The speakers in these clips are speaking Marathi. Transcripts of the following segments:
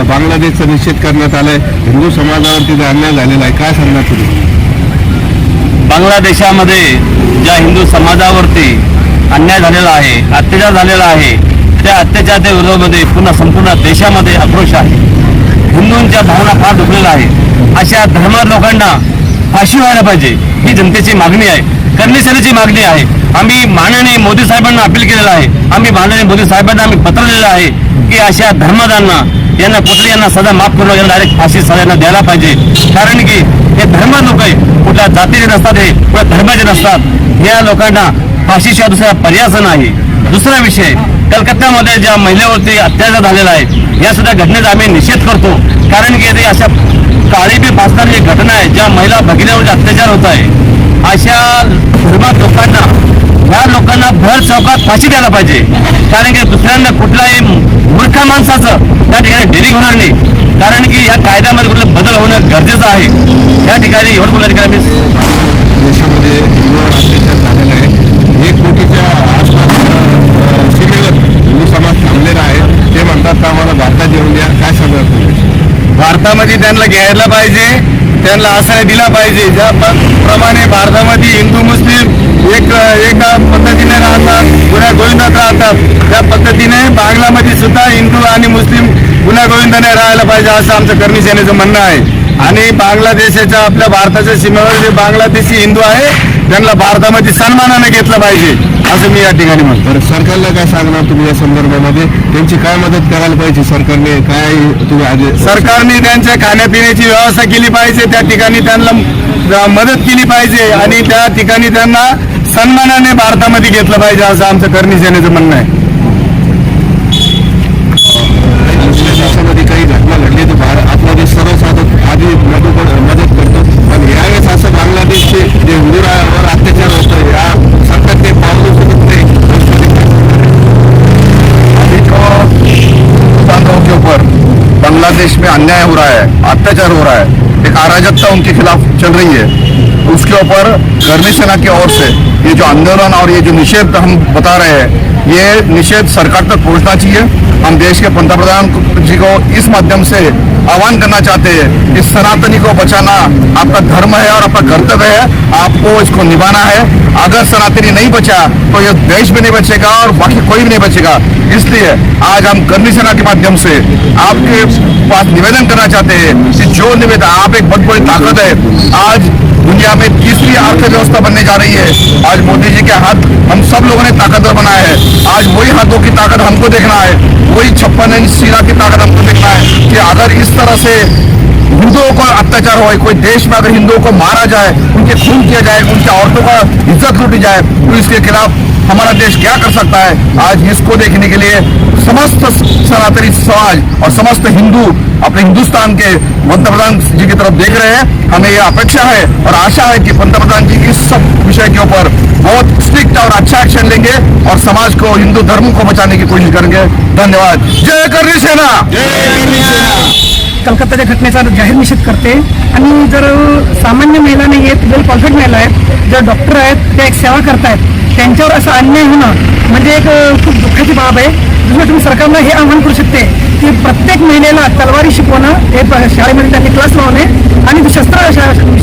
अ, बांगलादेशचा निषेध करण्यात आलाय. हिंदू समाजावर तिथे अन्याय झालेला आहे. काय सांगणार तुम्ही? बांगलादेशामध्ये ज्या हिंदू समाजावरती अन्याय झालेला आहे अत्याचार झालेला आहे त्या अत्याचाराच्या विरोधामध्ये पुन्हा संपूर्ण देशामध्ये आक्रोश आहे. हिंदूंच्या भावना फार दुखलेल्या आहेत. अशा धर्म लोकांना फाशी व्हायला पाहिजे ही जनतेची मागणी आहे. कर्मचाऱ्याची मागणी आहे. आम्ही माननीय मोदी साहेबांना अपील केलेलं आहे. आम्ही माननीय मोदी साहेबांना आम्ही पत्र लिहिलं आहे. की अशा धर्मदांना यांना कुठली यांना सजा माफ करून यांना डायरेक्ट फाशी सजांना द्यायला पाहिजे. कारण की हे धर्म लोक आहे कुठल्या जातीचे नसतात हे कुठल्या धर्माचे नसतात. या लोकांना फाशीशिवाय दुसरा पर्यायच नाही. दुसरा विषय कलकत्त्यामध्ये ज्या महिलेवरती अत्याचार झालेला आहे या सुद्धा घटनेचा आम्ही निषेध करतो. कारण की ते अशा काळीबी भासणारी एक घटना आहे ज्या महिला भगिनीवर अत्याचार होत आहे. अशा धर्मात लोकांना ह्या लोकांना भर चौकात फाशी द्यायला पाहिजे. कारण की दुसऱ्यांना कुठल्याही मूर्ख माणसाचं त्या ठिकाणी डेरिंग होणार नाही. कारण की या कायद्यामध्ये कुठला बदल होणं गरजेचं आहे. या ठिकाणी एवढं बोलण्या ठिकाणी देशामध्ये आहे एक कोटीच्या भारतामध्ये त्यांना घ्यायला पाहिजे त्यांना आश्रय दिला पाहिजे. ज्या प्रमाणे भारतामध्ये हिंदू मुस्लिम एक एका पद्धतीने राहतात गुन्हा गोविंदात राहतात त्या पद्धतीने बांगलामध्ये सुद्धा हिंदू आणि मुस्लिम गुन्हा गोविंदाने राहायला पाहिजे असं आमचं कर्मी सेनेचं म्हणणं आहे. आणि बांगलादेशाच्या आपल्या भारताच्या सीमेवर जे बांगलादेशी हिंदू आहे त्यांना भारतामध्ये सन्मानाने घेतलं पाहिजे असं मी या ठिकाणी म्हणतो. तर सरकारला काय सांगणार तुम्ही या संदर्भामध्ये? त्यांची काय मदत करायला पाहिजे सरकारने? काय तुम्ही आधी सरकारने त्यांच्या खाण्यापिण्याची व्यवस्था केली पाहिजे त्या ठिकाणी त्यांना मदत केली पाहिजे आणि त्या ठिकाणी त्यांना सन्मानाने भारतामध्ये घेतलं पाहिजे असं आमचं करणी सेनेचं म्हणणं आहे. अन्याय हो रहा है अत्याचार हो रहा है। एक अराजकता उनके खिलाफ चल रही है। उसके ऊपर गर्मी सेना की ओर से ये जो आंदोलन और ये जो निषेध हम बता रहे हैं ये निषेध सरकार तक पहुँचना चाहिए। हम देश के पंतप्रधान जी को इस माध्यम से आह्वान करना चाहते हैं कि सनातनी को बचाना आपका धर्म है और आपका कर्तव्य है। आपको इसको निभाना है। अगर सनातनी नहीं बचा तो ये देश भी नहीं बचेगा और बाकी कोई भी नहीं बचेगा। इसलिए आज हम करनी सेना के माध्यम से आपके पास निवेदन करना चाहते हैं कि जो निवेदन आप एक बहुत बड़ी ताकत है, आज दुनिया में तीसरी अर्थव्यवस्था बनने जा रही है। आज मोदी जी के हाथ हम सब लोगों ने ताकतवर बनाया है। आज वही हाथों की ताकत हमको देखना है। वही छप्पन इंच सीरा की ताकत हमको देखना है कि अगर इस तरह से हिंदुओं को अत्याचार हो, कोई देश में अगर हिंदुओं को मारा जाए, उनके खून किया जाए, उनके औरतों का इज़्ज़त लूटी जाए तो इसके खिलाफ हमारा देश क्या कर सकता है? आज इसको देखने के लिए समस्त सनातनी समाज और समस्त हिंदू अपने हिंदुस्तान के पंतप्रधान जी की तरफ़ देख रहे हैं। हमें ये अपेक्षा है और आशा है कि पंतप्रधान जी इस सब विषय के ऊपर बहुत स्ट्रिक्ट और अच्छा एक्शन लेंगे और समाज को हिंदू धर्म को बचाने की कोशिश करेंगे। धन्यवाद। जय करनी सेना। कलकत्ताच्या घटनेचा जाहीर निषेध करते आणि जर सामान्य महिला नाही आहेत वेल क्वालिफाईड महिला आहेत ज्या डॉक्टर आहेत त्या एक सेवा करतायत त्यांच्यावर असं अन्याय होणं म्हणजे एक खूप दुःखाची बाब आहे. दुसरं तुम्ही सरकारनं हे आव्हान करू शकते की प्रत्येक महिलेला तलवारी शिकवणं हे शाळेमध्ये त्यांनी क्लास लावणे आणि शस्त्र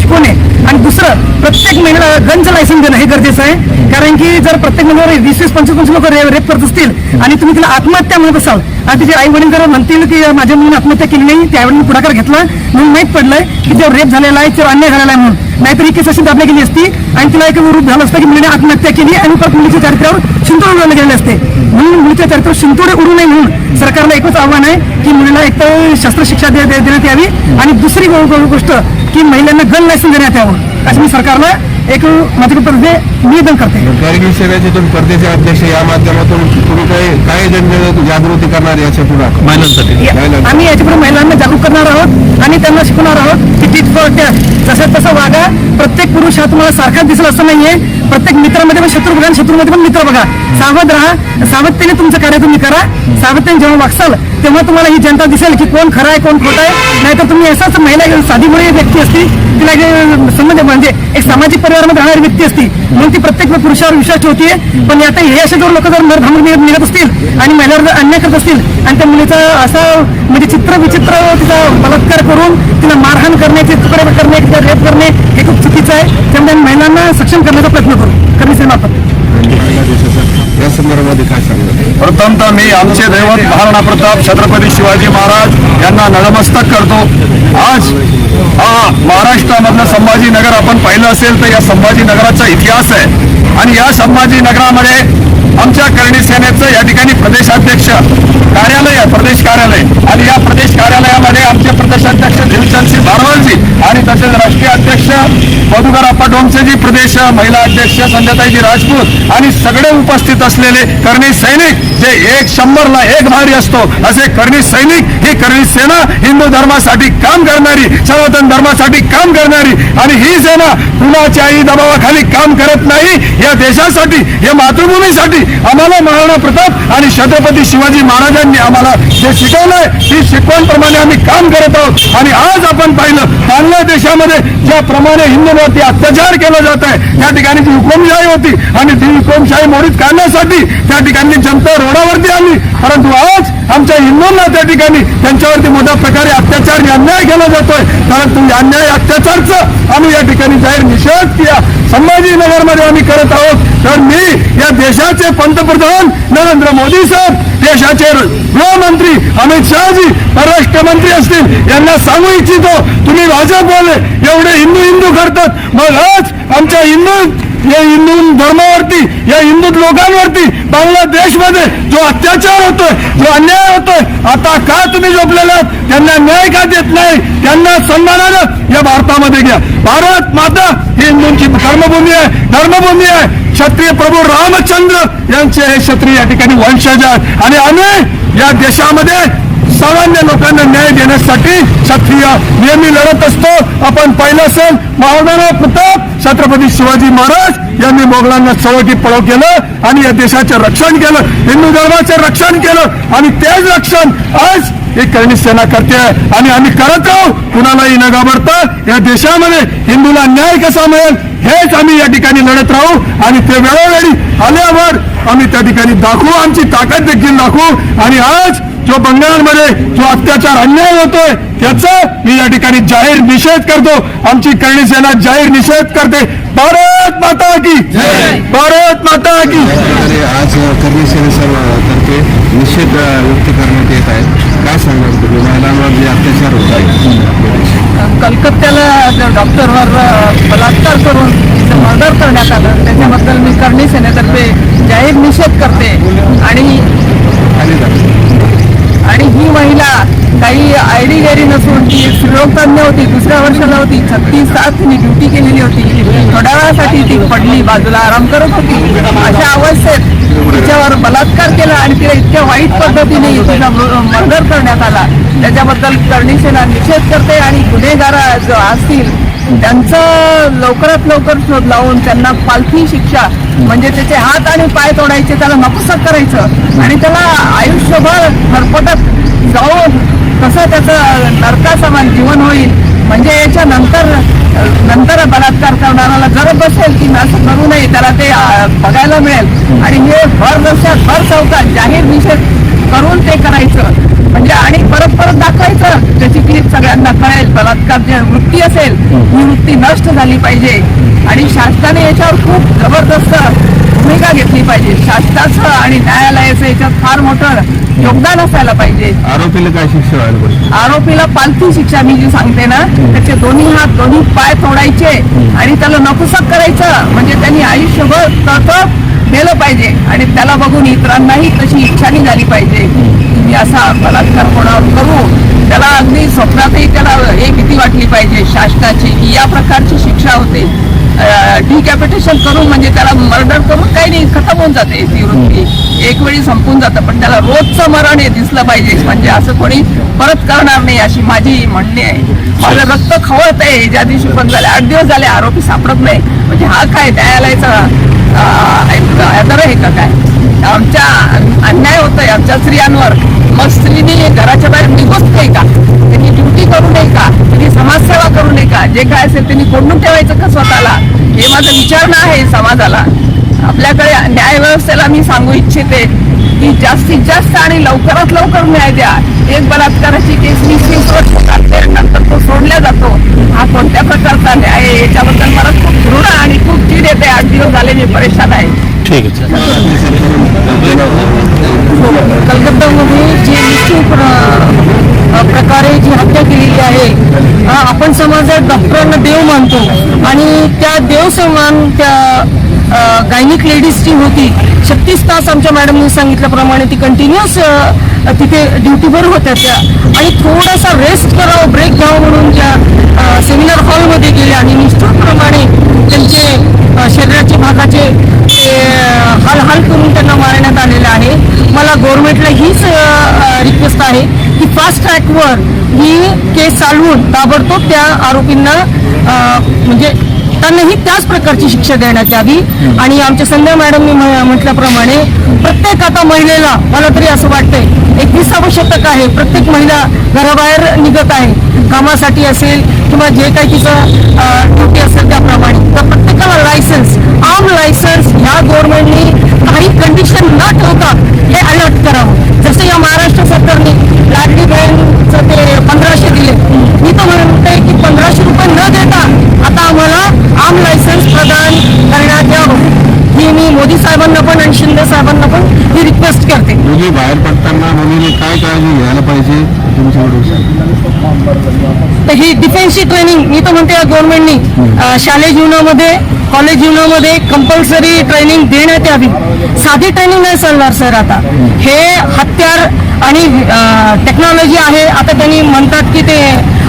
शिकवणे. आणि दुसरं प्रत्येक महिलेला गंज लायसन देणं हे गरजेचं आहे. कारण की जर प्रत्येक महिन्यावर वीस वीस पंचवीस पंचवीस लोक रे रेप करत असतील आणि तुम्ही तिला आत्महत्या म्हणत असाल आणि तिचे आई वडील जर म्हणतील की माझ्या मुलीने आत्महत्या केली नाही त्यावेळी पुढाकार घेतला. म्हणून माहीत पडलंय की जेव्हा रेप झालेला आहे तेव्हा अन्याय झालेला आहे म्हणून. नाहीतर ही केस अशी दाबली गेली असती. आणि तिला एक रूप झालं असतं की मुलीने आत्महत्या केली आणि परत मुलीच्या चरित्रावर शिंतोडे उडवले गेले असते. म्हणून मुलीच्या चरित्रावर शिंतोडे उडू नये म्हणून सरकारला एकच आव्हान आहे की मुलीला एक तर शस्त्रशिक्षा दे- देण्यात यावी आणि दुसरी गोष्ट की महिलांना गन लायसन देण्यात यावं. असं मी सरकारला एक माझ्या पद्धतीने निवेदन करते. सेनेचे तुम्ही परदेशी अध्यक्ष या माध्यमातून तुम्ही काही काय जागृती करणार याच्यापुढे महिलांसाठी. आम्ही याच्यापुढे महिलांना जागरूक करणार आहोत आणि त्यांना शिकवणार आहोत की टीच फॉर जसं तसं वागा. प्रत्येक पुरुष हा तुम्हाला सारखाच दिसला असं नाहीये. प्रत्येक मित्रामध्ये पण शत्रू बघा आणि शत्रूमध्ये पण मित्र बघा. सावध राहा. सावधतेने तुमचं कार्य तुम्ही करा. सावधतेने जेव्हा वागसाल तेव्हा तुम्हाला ही जनता दिसेल की कोण खरं आहे कोण खोटं आहे. नाहीतर तुम्ही असाच महिला साधी मुळे व्यक्ती असती तिला समज संबंध म्हणजे एक सामाजिक परिवारामध्ये राहणारी व्यक्ती असती. म्हणून ती प्रत्येक पुरुषावर विश्वास ठेवते पण आता हे असे जर लोक जर नरधामून निघत निघत असतील आणि महिलावर जर अन्याय करत असतील आणि त्या मुलीचा असा म्हणजे चित्र विचित्र तिचा बलात्कार करून तिला मारहाण करणे तुकडे करणे तिला रेप करणे हे खूप चुकीचं आहे. त्यामुळे आम्ही महिलांना सक्षम करण्याचा प्रयत्न करू. कमी सेनापत या संदर्भामध्ये काय सांगतो प्रथमतः मी आमचे दैवत महाराणा प्रताप छत्रपती शिवाजी महाराज यांना नडमस्तक करतो. आज हा महाराष्ट्रामधलं संभाजीनगर आपण पाहिलं असेल तर या संभाजीनगराचा इतिहास आहे. आणि या संभाजीनगरामध्ये आमच्या करणी सेनेचं या ठिकाणी प्रदेशाध्यक्ष कार्यालय आहे प्रदेश कार्यालय. आणि या प्रदेश कार्यालयामध्ये आमचे प्रदेशाध्यक्ष दिलचंदसिंह भारवालजी आणि तसेच राष्ट्रीय अध्यक्ष मधुकर आप्पा डोमसेजी प्रदेश महिला अध्यक्ष संध्याताईजी राजपूत आणि सगळे उपस्थित असलेले करणी सैनिक जे एक शंभरला एक भारी असतो असे करणी सैनिक ही करणी सेना हिंदू धर्मासाठी काम करणारी सनातन धर्मासाठी काम करणारी आणि ही सेना कुणाच्याही दबावाखाली काम करत नाही या देशासाठी या मातृभूमीसाठी आम्हाला महाराणा प्रताप आणि छत्रपती शिवाजी महाराजांनी आम्हाला जे शिकवलंय ती शिकवणप्रमाणे आम्ही काम करत आहोत. आणि आज आपण पाहिलं बांगलादेशामध्ये ज्याप्रमाणे हिंदूंवरती अत्याचार केला जात आहे त्या ठिकाणी जी हुकुमशाही होती आणि ती हुकुमशाही मोडीत काढण्यासाठी त्या ठिकाणी जनता रोडावरती आली. परंतु आज आमच्या हिंदूंना त्या ठिकाणी त्यांच्यावरती मोठ्या प्रकारे अत्याचार अन्याय केला जातोय. परंतु तुम्ही अन्याय अत्याचारचं आम्ही या ठिकाणी जाहीर निषेध केला संभाजीनगरमध्ये आम्ही करत आहोत. तर मी या देशाचे पंतप्रधान नरेंद्र मोदी साहेब देशाचे गृहमंत्री अमित शहाजी परराष्ट्र मंत्री असतील यांना सांगू इच्छितो तुम्ही भाजपवाले एवढे हिंदू हिंदू करतात मग आज आमच्या हिंदू या हिंदू धर्मावरती या हिंदू लोकांवरती बांगलादेशमध्ये जो अत्याचार होतोय जो अन्याय होतोय आता का तुम्ही झोपलेला? त्यांना न्याय का देत नाही? त्यांना सन्मानानं या भारतामध्ये घ्या. भारत माता ही हिंदूंची कर्मभूमी आहे धर्मभूमी आहे. क्षत्रिय प्रभू रामचंद्र यांचे हे क्षत्रिय या ठिकाणी वंशज आहेत. आणि आम्ही या देशामध्ये सामान्य लोकांना न्याय देण्यासाठी क्षत्रिय. नेहमी लढत असतो. आपण पाहिलं असेल महाराणा प्रताप छत्रपती शिवाजी महाराज यांनी मोगलांना चवटी पळव केलं आणि या देशाचं रक्षण केलं हिंदू धर्माचं रक्षण केलं आणि तेच रक्षण आज ही करणी सेना करते आहे आणि आम्ही करत राहू. कुणालाही न घाबरता या देशामध्ये हिंदूला न्याय कसा मिळेल हेच आम्ही या ठिकाणी लढत राहू. आणि ते वेळोवेळी आल्यावर आम्ही त्या ठिकाणी दाखवू. आमची ताकद देखील दाखवू. आणि आज जो बंगालमध्ये जो अत्याचार अन्याय होतोय त्याचा मी या ठिकाणी जाहीर निषेध करतो. आमची करणी सेना जाहीर निषेध करते. भारत माता की भारत माता की आज करणी सेनेतर्फे निषेध व्यक्त करण्यात येत आहे. काय सांगणार तुम्ही? महिलांवर जे अत्याचार होत आहे कलकत्त्याला डॉक्टरवर बलात्कार करून तिचं मर्डर करण्यात आलं त्याच्याबद्दल मी करणी सेनेतर्फे जाहीर निषेध करते. आणि आणि ही महिला काही आयडी गेरी नसून ती श्रीलोकतज्ञ होती दुसऱ्या वर्षाला होती छत्तीस तास तिने ड्युटी केलेली होती. थोड्या वेळासाठी ती पडली बाजूला आराम करत होती. अशा अवस्थेत तिच्यावर बलात्कार केला आणि तिला इतक्या वाईट पद्धतीने तिचा मर्डर करण्यात आला. त्याच्याबद्दल करणी सेना निषेध करते आणि गुन्हेगार जो असतील त्यांचं लवकरात लवकर शोध लावून त्यांना पालखी शिक्षा म्हणजे त्याचे हात आणि पाय तोडायचे त्याला नपुसक करायचं आणि त्याला आयुष्यभर हरपटत जाऊन कसं त्याचं नरकासमान जीवन होईल. म्हणजे याच्या नंतर बलात्कार करणाऱ्याला जर बसेल की असं करू नये त्याला ते बघायला मिळेल. आणि हे भर रस्त्यात भर चौकात जाहीर निषेध करून ते करायचं म्हणजे आणि परत परत दाखवायचं त्याची क्लिप सगळ्यांना कळेल बलात्कार जे वृत्ती असेल ही वृत्ती नष्ट झाली पाहिजे. आणि शासनाने याच्यावर खूप जबरदस्त भूमिका घेतली पाहिजे. शासनाचं आणि न्यायालयाचं याच्यात फार मोठं योगदान असायला पाहिजे. आरोपीला काय शिक्षा व्हायला पाहिजे? आरोपीला पालथी शिक्षा मी जी सांगते ना त्याचे दोन्ही हात दोन्ही पाय तोडायचे आणि त्याला नपुसक करायचं. म्हणजे त्यांनी आयुष्यभर तळतळ केलं पाहिजे आणि त्याला बघून इतरांनाही तशी इच्छा झाली पाहिजे. की असा बलात्कार कोणावर करू? त्याला अगदी स्वप्नातही त्याला हे भीती वाटली पाहिजे. शासनाची की या प्रकारची शिक्षा होते. डिकॅपिटेशन करून म्हणजे त्याला मर्डर करून काही नाही खतम होऊन जाते ती वृत्ती. एक वेळी संपून जातं पण त्याला रोजचं मरण हे दिसलं पाहिजे. म्हणजे असं कोणी परत करणार नाही अशी माझी म्हणणी आहे. माझं रक्त खवळत आहे ज्या दिवशी पण झाले आठ दिवस झाले आरोपी सापडत नाही. म्हणजे हा काय न्यायालयाचा का काय आमच्या अन्याय होतोय आमच्या स्त्रियांवर. मग स्त्रीने घराच्या बाहेर निघूच नाही का? त्यांनी ड्युटी करू नये का? त्यांनी समाजसेवा करू नये का? जे काय असेल त्यांनी कोंडून ठेवायचं का स्वतःला? हे माझं विचारणं आहे समाजाला. आपल्याकडे न्याय व्यवस्थेला मी सांगू इच्छिते की जास्तीत जास्त आणि लवकरात लवकर न्याय द्या. एक बलात्काराची केस वीस वीस वर्ष नंतर तो सोडला जातो. हा कोणत्या प्रकारचा न्याय आहे याच्याबद्दल मला खूप घृणा आणि खूप चीड येते आठ दिवस झाले मी परेशान आहे. ठीक आहे. कलकत्तामध्ये जी निश्चित प्र- प्रकारे जी हत्या केलेली आहे आपण समाजात डॉक्टरांना देव मानतो. आणि त्या देव समान त्या गायनिक लेडीजची होती. छत्तीस तास आमच्या मॅडमनी सांगितल्याप्रमाणे ती कंटिन्युअस तिथे ड्युटीवर होत्या त्या. आणि थोडासा रेस्ट करावं ब्रेक घ्यावं म्हणून त्या सेमिनार हॉलमध्ये गेल्या. आणि निष्ठूरप्रमाणे त्यांचे अ, शरीराचे भागाचे हाल हाल करून त्यांना मारण्यात आलेलं आहे. मला गव्हर्नमेंटला हीच रिक्वेस्ट आहे की फास्ट ट्रॅकवर ही केस चालवून ताबडतोब त्या आरोपींना म्हणजे त्यांनाही त्याच प्रकारची शिक्षा देण्यात यावी. आणि आमच्या संध्या मॅडमनी म्हटल्याप्रमाणे प्रत्येक आता महिलेला मला तरी असं वाटतंय एकविसावं शतक आहे. प्रत्येक महिला घराबाहेर निघत आहे. कामासाठी असेल किंवा जे काही तिचं ड्युटी असेल त्याप्रमाणे. तर प्रत्येकाला लायसन्स आम लायसन्स ह्या गव्हर्नमेंटने काही कंडिशन न ठेवता हे अलर्ट करावं. जसं या महाराष्ट्र सरकारने लाडली बँकचं ते पंधराशे दिले. मी तर म्हणते की पंधराशे रुपये न देता आता आम्हाला आम लायसन्स प्रदान करण्यात यावं. ही मी मोदी साहेबांना पण आणि शिंदे साहेबांना पण ही रिक्वेस्ट करते. मुली बाहेर पडताना मुलीने काय काळजी घ्यायला पाहिजे? तर ही डिफेन्सची ट्रेनिंग मी तर म्हणते गव्हर्नमेंटनी शालेय जीवनामध्ये कॉलेज जीवनामध्ये कंपल्सरी ट्रेनिंग देण्यात यावी. साधी ट्रेनिंग नाही चालणार सर आता. हे हत्यार आणि टेक्नॉलॉजी आहे. आता त्यांनी म्हणतात की ते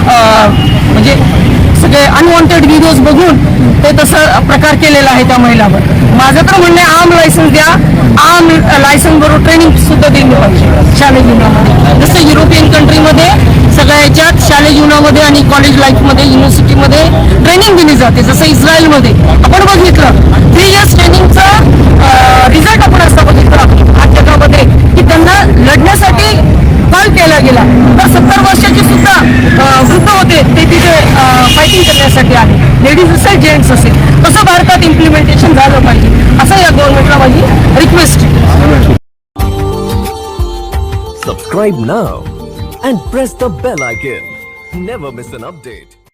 म्हणजे सगळे अनवॉन्टेड व्हिडिओज बघून प्रकार केलेला आहे त्या महिलावर. माझं तर म्हणणं आहे आम लायसन्स द्या. आम लायसन्स बरोबर ट्रेनिंग सुद्धा दिली पाहिजे. शालेय जीवनामध्ये. जसं युरोपियन कंट्रीमध्ये सगळ्या याच्यात शालेय जीवनामध्ये आणि कॉलेज लाईफमध्ये युनिव्हर्सिटीमध्ये ट्रेनिंग दिली जाते. जसं इस्रायलमध्ये. आपण बघितलं थ्री इयर्स ट्रेनिंगचा रिझल्ट आपण असा बघितला. आज जगामध्ये की त्यांना लढण्यासाठी कॉल केला गेला. तर सत्तर वर्षाचे सुद्धा वृद्ध होते ते तिथे करण्यासाठी आले लेडीज असेल जेंट्स असेल. तसं भारतात इम्प्लिमेंटेशन झालं पाहिजे. असं या गव्हर्नमेंटला माझी request subscribe now and press the bell icon never miss an update.